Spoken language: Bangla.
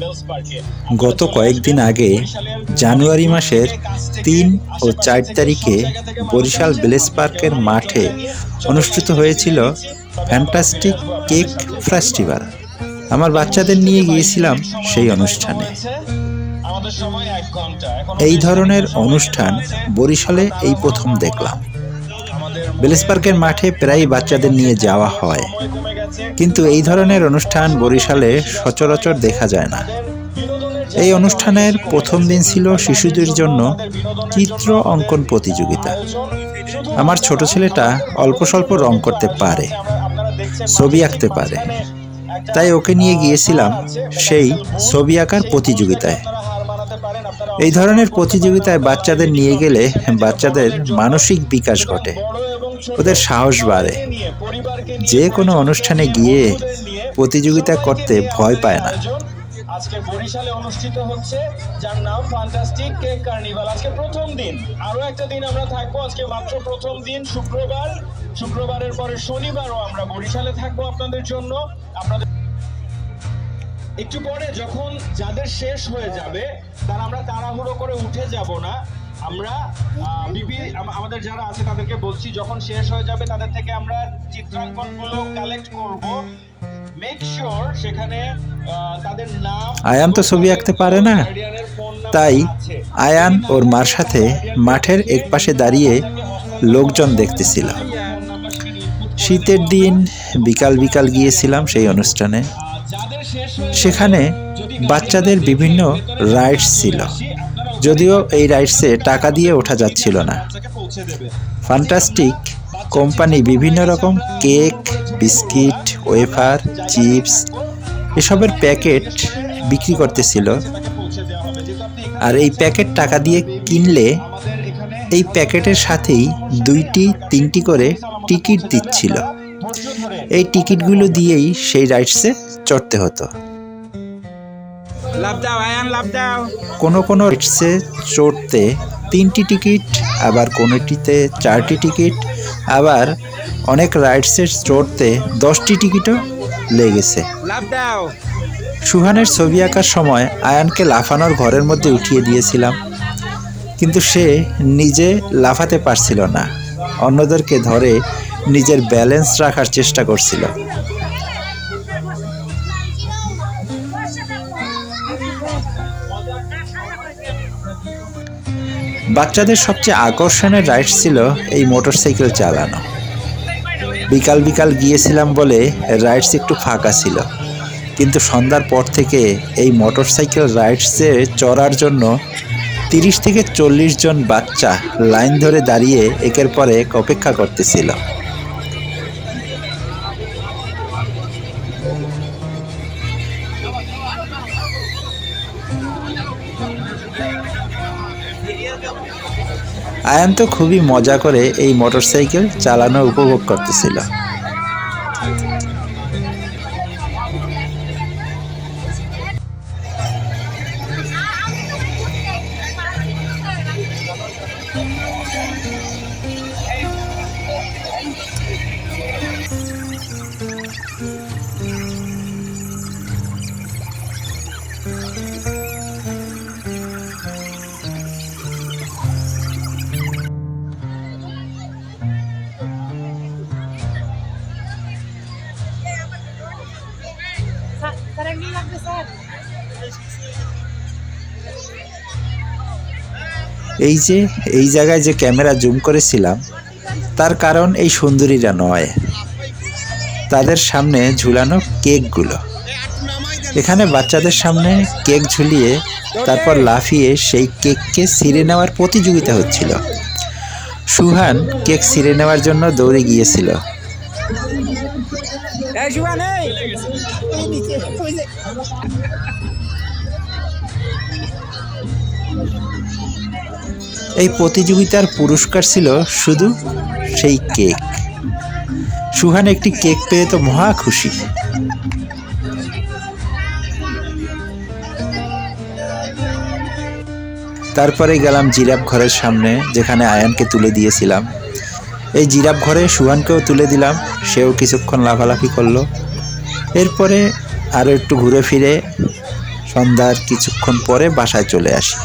বেলস গত কয়েকদিন আগে, জানুয়ারি মাসের তিন ও চার তারিখে বরিশাল ভিলেজ পার্কের মাঠে অনুষ্ঠিত হয়েছিল ফ্যান্টাস্টিক কেক ফেস্টিভ্যাল। আমার বাচ্চাদের নিয়ে গিয়েছিলাম সেই অনুষ্ঠানে। এই ধরনের অনুষ্ঠান বরিশালে এই প্রথম দেখলাম। ভিলেজ পার্কের মাঠে প্রায় বাচ্চাদের নিয়ে যাওয়া হয়। কিন্তু এই ধরনের অনুষ্ঠান বরিশালে সচরাচর দেখা যায় না। এই অনুষ্ঠানের প্রথম দিন ছিল শিশুদের জন্য চিত্র অঙ্কন প্রতিযোগিতা। আমার ছোট ছেলেটা অল্প স্বল্প রং করতে পারে, ছবি আঁকতে পারে। তাই ওকে নিয়ে গিয়েছিলাম সেই ছবি আঁকার প্রতিযোগিতায়। এই ধরনের প্রতিযোগিতায় বাচ্চাদের নিয়ে গেলে বাচ্চাদের মানসিক বিকাশ ঘটে। ওদের সাহস বাড়ে। যে কোনো অনুষ্ঠানে গিয়ে প্রতিযোগিতা করতে ভয় পায় না। আজকে বরিশালে অনুষ্ঠিত হচ্ছে, যার নাম ফ্যান্টাস্টিক কেক কার্নিভাল আজকে প্রথম দিন। আরও একটা দিন আমরা থাকব। আজকে মাত্র প্রথম দিন, শুক্রবার। শুক্রবারের পরে শনিবারও আমরা বরিশালে থাকব আপনাদের জন্য। আপনাদের একটু পরে যখন যাদের শেষ হয়ে যাবে, তারা আমরা তাড়াহুড়ো করে উঠে যাব না। আমরা বিপি আমাদের যারা আছে তাদেরকে বলছি যখন শেষ হয়ে যাবে তাদের থেকে আমরা চিত্রাঙ্কনগুলো কালেক্ট করব। মেক শিওর সেখানে তাদের নাম আয়ান তো ছবি আঁকতে পারে না। তাই আয়ান ওর মার সাথে মাঠের এক পাশে দাঁড়িয়ে লোকজন দেখতেছিল। শীতের দিন বিকাল বিকাল গিয়েছিলাম সেই অনুষ্ঠানে। সেখানে বাচ্চাদের বিভিন্ন রাইডস ছিল। যদিও এই রাইডসে টাকা দিয়ে ওঠা যাচ্ছিল না। ফ্যান্টাস্টিক কোম্পানি বিভিন্ন রকম কেক, বিস্কিট, ওয়েফার, চিপস এসবের প্যাকেট বিক্রি করতেছিল। আর এই প্যাকেট টাকা দিয়ে কিনলে এই প্যাকেটের সাথেই দুইটি, তিনটি করে টিকিট দিচ্ছিল। এই টিকিটগুলো দিয়েই সেই রাইডসে চড়তে হতো। কোনো কোনো রাইডসে চড়তে তিনটি টিকিট আবার কোনোটিতে চারটি টিকিট আবার অনেক রাইডসে চড়তে দশটি টিকিটও লেগেছে। সুহানের ছবি আঁকার সময় আয়ানকে লাফানোর ঘরের মধ্যে উঠিয়ে দিয়েছিলাম কিন্তু সে নিজে লাফাতে পারছিল না। অন্যদেরকে ধরে নিজের ব্যালেন্স রাখার চেষ্টা করছিল। বাচ্চাদের সবচেয়ে আকর্ষণের রাইড ছিল এই মোটরসাইকেল চালানো। বিকাল বিকাল গিয়েছিলাম বলে রাইডস একটু ফাঁকা ছিল। কিন্তু সন্ধ্যার পর থেকে এই মোটরসাইকেল রাইডসে চড়ার জন্য তিরিশ থেকে চল্লিশ জন বাচ্চা লাইন ধরে দাঁড়িয়ে একের পর এক অপেক্ষা করতেছিল। আয়ান তো খুবই মজা করে এই মোটরসাইকেল চালানো উপভোগ করতেছিল। এই যে এই জায়গায় যে ক্যামেরা জুম করেছিলাম তার কারণ এই সুন্দরীরা নয়। তাদের সামনে ঝুলানো কেকগুলো। এখানে বাচ্চাদের সামনে কেক ঝুলিয়ে তারপর লাফিয়ে সেই কেককে ছিঁড়ে নেওয়ার প্রতিযোগিতা হচ্ছিল। সুহান কেক ছিঁড়ে নেওয়ার জন্য দৌড়ে গিয়েছিল। এই প্রতিযোগিতার পুরস্কার ছিল শুধু সেই কেক। সুহান একটি কেক পেয়ে তো মহা খুশি। তারপরে গেলাম জিরাফ ঘরের সামনে, যেখানে আয়ানকে তুলে দিয়েছিলাম। এই জিরাফ ঘরে সুহানকেও তুলে দিলাম, সেও কিছুক্ষণ লাফালাফি করল। এরপরে আরও একটু ঘুরে ফিরে সন্ধ্যার কিছুক্ষণ পরে বাসায় চলে আসি।